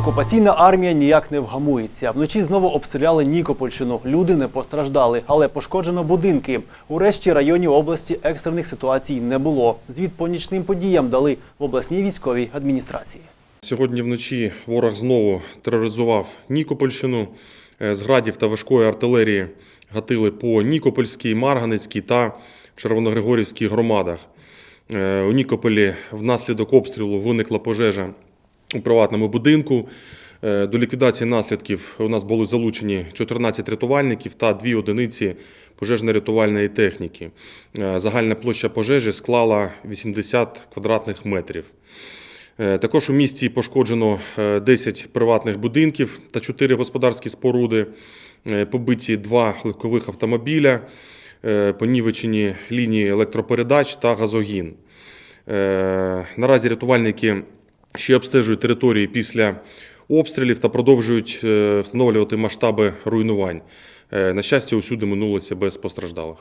Окупаційна армія ніяк не вгамується. Вночі знову обстріляли Нікопольщину. Люди не постраждали, але пошкоджено будинки. У решті районів області екстрених ситуацій не було. Звіт по нічним подіям дали в обласній військовій адміністрації. Сьогодні вночі ворог знову тероризував Нікопольщину. Е, З градів та важкої артилерії гатили по Нікопольській, Марганецькій та Червоногригорівській громадах. Е, У Нікополі внаслідок обстрілу виникла пожежа у приватному будинку. Е, До ліквідації наслідків у нас були залучені 14 рятувальників та дві одиниці пожежно-рятувальної техніки. Е, Загальна площа пожежі склала 80 квадратних метрів. Е, Також у місті пошкоджено е, 10 приватних будинків та 4 господарські споруди, побиті два легкових автомобіля, понівечені лінії електропередач та газогін. Наразі рятувальники ще обстежують території після обстрілів та продовжують е, встановлювати масштаби руйнувань. Е, На щастя, усюди минулося без постраждалих.